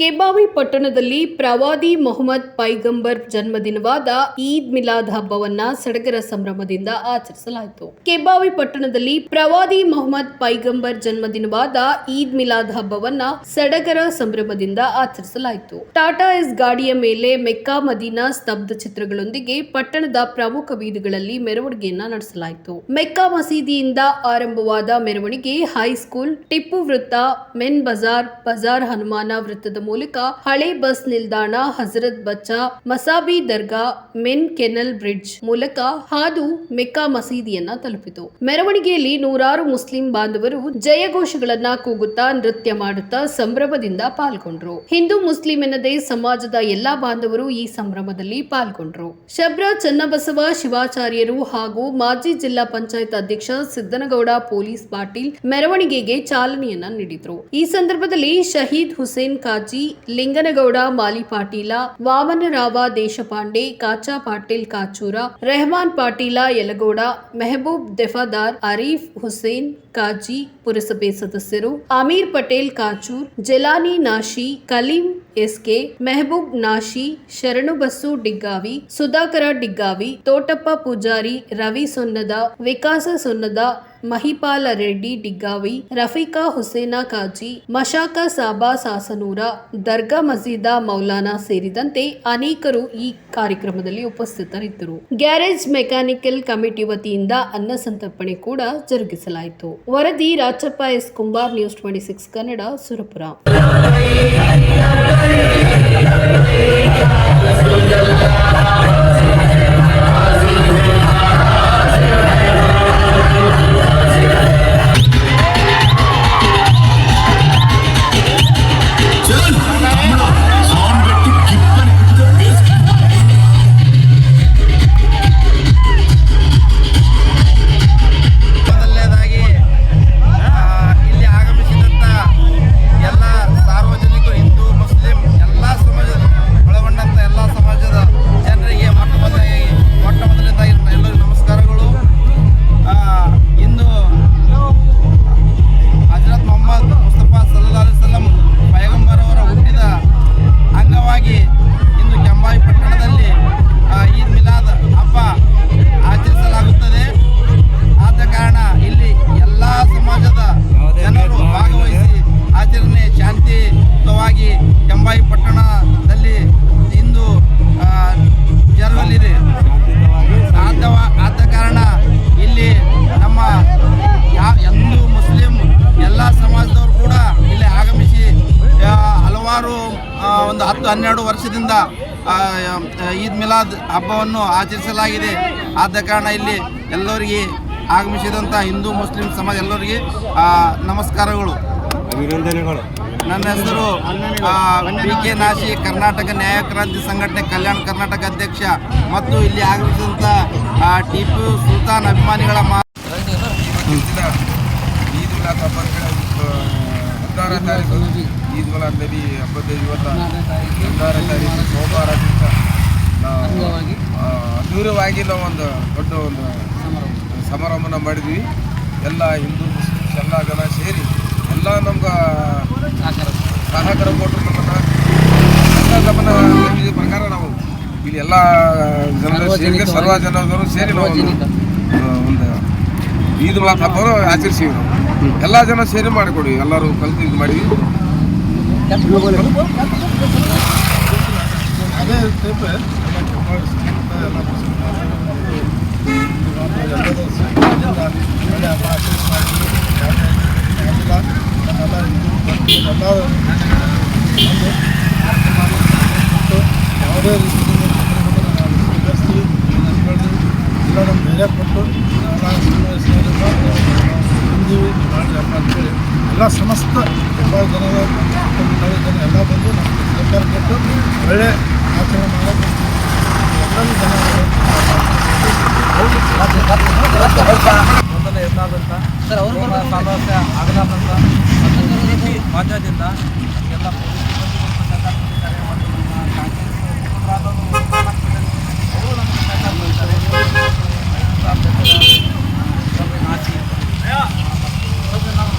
ಕೆಬಾವಿ ಪಟ್ಟಣದಲ್ಲಿ ಪ್ರವಾದಿ ಮೊಹಮ್ಮದ್ ಪೈಗಂಬರ್ ಜನ್ಮದಿನವಾದ ಈದ್ ಮಿಲಾದ್ ಹಬ್ಬವನ್ನ ಸಡಗರ ಸಂಭ್ರಮದಿಂದ ಆಚರಿಸಲಾಯಿತು. ಕೆಬಾವಿ ಪಟ್ಟಣದಲ್ಲಿ ಪ್ರವಾದಿ ಮೊಹಮ್ಮದ್ ಪೈಗಂಬರ್ ಜನ್ಮದಿನವಾದ ಈದ್ ಮಿಲಾದ್ ಹಬ್ಬವನ್ನ ಸಡಗರ ಸಂಭ್ರಮದಿಂದ ಆಚರಿಸಲಾಯಿತು. ಟಾಟಾ ಎಸ್ ಗಾಡಿಯ ಮೇಲೆ ಮೆಕ್ಕಾ ಮದೀನಾ ಸ್ತಬ್ಧ ಚಿತ್ರಗಳೊಂದಿಗೆ ಪಟ್ಟಣದ ಪ್ರಮುಖ ಬೀದಿಗಳಲ್ಲಿ ಮೆರವಣಿಗೆಯನ್ನ ನಡೆಸಲಾಯಿತು. ಮೆಕ್ಕಾ ಮಸೀದಿಯಿಂದ ಆರಂಭವಾದ ಮೆರವಣಿಗೆ ಹೈಸ್ಕೂಲ್, ಟಿಪ್ಪು ವೃತ್ತ, ಮೆನ್ ಬಜಾರ್ ಬಜಾರ್ ಹನುಮಾನ ವೃತ್ತದ ಮೂಲಕ ಹಳೆ ಬಸ್ ನಿಲ್ದಾಣ, ಹಜರತ್ ಬಚ್ಚಾ, ಮಸಾಬಿ ದರ್ಗಾ, ಮೆನ್ ಕೆನಲ್ ಬ್ರಿಡ್ಜ್ ಮೂಲಕ ಹಾದು ಮೆಕ್ಕಾ ಮಸೀದಿಯನ್ನ ತಲುಪಿತು. ಮೆರವಣಿಗೆಯಲ್ಲಿ ನೂರಾರು ಮುಸ್ಲಿಂ ಬಾಂಧವರು ಜಯಘೋಷಗಳನ್ನ ಕೂಗುತ್ತಾ ನೃತ್ಯ ಮಾಡುತ್ತಾ ಸಂಭ್ರಮದಿಂದ ಪಾಲ್ಗೊಂಡ್ರು. ಹಿಂದೂ ಮುಸ್ಲಿಂ ಎನ್ನದೇ ಸಮಾಜದ ಎಲ್ಲಾ ಬಾಂಧವರು ಈ ಸಂಭ್ರಮದಲ್ಲಿ ಪಾಲ್ಗೊಂಡ್ರು. ಶಬ್ರ ಚನ್ನಬಸವ ಶಿವಾಚಾರ್ಯರು ಹಾಗೂ ಮಾಜಿ ಜಿಲ್ಲಾ ಪಂಚಾಯತ್ ಅಧ್ಯಕ್ಷ ಸಿದ್ದನಗೌಡ ಪೊಲೀಸ್ ಪಾಟೀಲ್ ಮೆರವಣಿಗೆಗೆ ಚಾಲನೆಯನ್ನ ನೀಡಿದ್ರು. ಈ ಸಂದರ್ಭದಲ್ಲಿ ಶಹೀದ್ ಹುಸೇನ್ ಕಾಜಿ ಲಿಂಗನಗೌಡ ಮಾಲಿ ಪಾಟೀಲ, ವಾಮನರಾವ ದೇಶಪಾಂಡೆ, ಕಾಚಾ ಪಾಟೀಲ್ ಕಾಚೂರ, ರೆಹಮಾನ್ ಪಾಟೀಲ ಯಲಗೌಡ, ಮೆಹಬೂಬ್ ದೆಫಾದಾರ್, ಅರೀಫ್ ಹುಸೇನ್ ಕಾಜಿ ಪುರಸಭೆ ಸದಸ್ಯರು ಅಮೀರ್ ಪಟೇಲ್ ಕಾಚೂರ್, ಜಲಾನಿ ನಾಶಿ, ಕಲೀಂ ಎಸ್ಕೆ, ಮೆಹಬೂಬ್ ನಾಶಿ ಶರಣು ಬಸ್ಸು ಡಿಗ್ಗಾವಿ, ಸುಧಾಕರ ಡಿಗ್ಗಾವಿ, ತೋಟಪ್ಪ ಪೂಜಾರಿ, ರವಿ ಸೊನ್ನದ, ವಿಕಾಸ ಸೊನ್ನದ, ಮಹಿಪಾಲ ರೆಡ್ಡಿ ಡಿಗ್ಗಾವಿ, ರಫೀಕಾ ಹುಸೇನಾ ಕಾಜಿ, ಮಶಾಕ ಸಾಬಾ ಸಾಸನೂರ, ದರ್ಗಾ ಮಸೀದ ಮೌಲಾನಾ ಸೇರಿದಂತೆ ಅನೇಕರು ಈ ಕಾರ್ಯಕ್ರಮದಲ್ಲಿ ಉಪಸ್ಥಿತರಿದ್ದರು. ಗ್ಯಾರೇಜ್ ಮೆಕ್ಯಾನಿಕಲ್ ಕಮಿಟಿ ವತಿಯಿಂದ ಅನ್ನ ಸಂತರ್ಪಣೆ ಕೂಡ ಜರುಗಿಸಲಾಯಿತು. ವರದಿ Rachappa S Kumbar news twenty six Kannada Surapura. ಒಂದು ಹತ್ತು ಹನ್ನೆರಡು ವರ್ಷದಿಂದ ಈದ್ ಮಿಲಾದ್ ಹಬ್ಬವನ್ನು ಆಚರಿಸಲಾಗಿದೆ. ಆದ ಕಾರಣ ಇಲ್ಲಿ ಎಲ್ಲರಿಗೆ ಆಗಮಿಸಿದಂಥ ಹಿಂದೂ ಮುಸ್ಲಿಂ ಸಮಾಜ ಎಲ್ಲರಿಗೆ ಆ, ನಮಸ್ಕಾರಗಳು. ಅಭಿನಂದನೆಗಳು. ನನ್ನ ಹೆಸರು ಪಿ ಕೆ ನಾಶಿ ಕರ್ನಾಟಕ ನ್ಯಾಯ ಕ್ರಾಂತಿ ಸಂಘಟನೆ ಕಲ್ಯಾಣ ಕರ್ನಾಟಕ ಅಧ್ಯಕ್ಷ ಮತ್ತು ಇಲ್ಲಿ ಆಗಮಿಸಿದಂಥ ಆ, ಟಿಪ್ಪು ಸುಲ್ತಾನ್ ಅಭಿಮಾನಿಗಳ ಮಾ ಇವತ್ತಿನ ಈದ್ ಮಿಲಾದ್ ನಬಿ ಹಬ್ಬದ ಇವತ್ತು ಹದಿನಾರನೇ ತಾರೀಕು ಸೋಮವಾರ ದಿವಸ ಅದ್ದೂರವಾಗಿ ನಾವು ಒಂದು ದೊಡ್ಡ ಒಂದು ಸಮಾರಂಭನ ಮಾಡಿದ್ವಿ. ಎಲ್ಲ ಹಿಂದೂ ಮುಸ್ಲಿಮ್ಸ್ ಎಲ್ಲ ಜನ ಸೇರಿ ಎಲ್ಲ ನಮ್ಗೆ ಸಹಕಾರ. ಕೊಟ್ಟರು ನಮ್ಮನ್ನು ಎಲ್ಲ ನಮ್ಮನ್ನ ಪ್ರಕಾರ ನಾವು ಇಲ್ಲಿ ಎಲ್ಲ ಜನರು ಸೇರಿ ಸರ್ವ ಜನರು ಸೇರಿ ನಾವು ಒಂದು ಈದ್ ಮಿಲಾದ್ ಆಚರಿಸಿವಿ ನಾವು. ಎಲ್ಲ ಜನ ಸೇರಿ ಮಾಡಿಕೊಡಿ. ಎಲ್ಲರೂ ಕಲಿತು ಇದು ಮಾಡಿವಿ ಅದೇ ಟೈಪ್ ಎಲ್ಲರೂ ಎಲ್ಲ ಒಳ್ಳೆ ಹಬ್ಬ ಆಚರಣೆ ಮಾಡಿದ್ವಿ ಎಲ್ಲ ಎಲ್ಲ ಹಿಂದೂ ಭಕ್ತರು ಎಲ್ಲ ಒಂದು ಮತ್ತು ಯಾವುದೇ ರೀತಿ ತೊಂದರೆಗಳನ್ನು ನಾವು ಸ್ವೀಕರಿಸ್ತೀವಿ ನಡೆಸ್ಕೊಳ್ತೀವಿ ಎಲ್ಲ ನಮ್ಮ ಧೈರ್ಯ ಕೊಟ್ಟು ಎಲ್ಲ ಹಿಂದೀವಿ ಮಾಡಿ ಹಬ್ಬ ಅಂತೇಳಿ ಎಲ್ಲ ಸಮಸ್ತ ಎಲ್ಲ ಜನರ ಎಲ್ಲ ಜನ ಎಲ್ಲ ಬಂದು ನಮ್ಮ ಸಹಕಾರ ಕೊಟ್ಟು ಆಚರಣೆ ಮಾಡೋದು ಎಲ್ಲರೂ ಜನ ಮೊದಲ ಎದ್ದಾದಂಥ ಸಾಮರಸ್ಯ ಆಗಲಾದಂಥ ರಾಜ್ಯದಿಂದ ಎಲ್ಲ ಪೊಲೀಸ್ ಸಿಬ್ಬಂದಿಗಳು ಸಹಕಾರ ನೀಡಿದ್ದಾರೆ ಮತ್ತು ನಮ್ಮ ಕಾಂಗ್ರೆಸ್ ಮುಖಂಡರಾದವರು ಅವರು ನಮಗೆ ಸಹಕಾರ ನೀಡಿದ್ದಾರೆ ನಾಚಿ ಮತ್ತು ನಾವು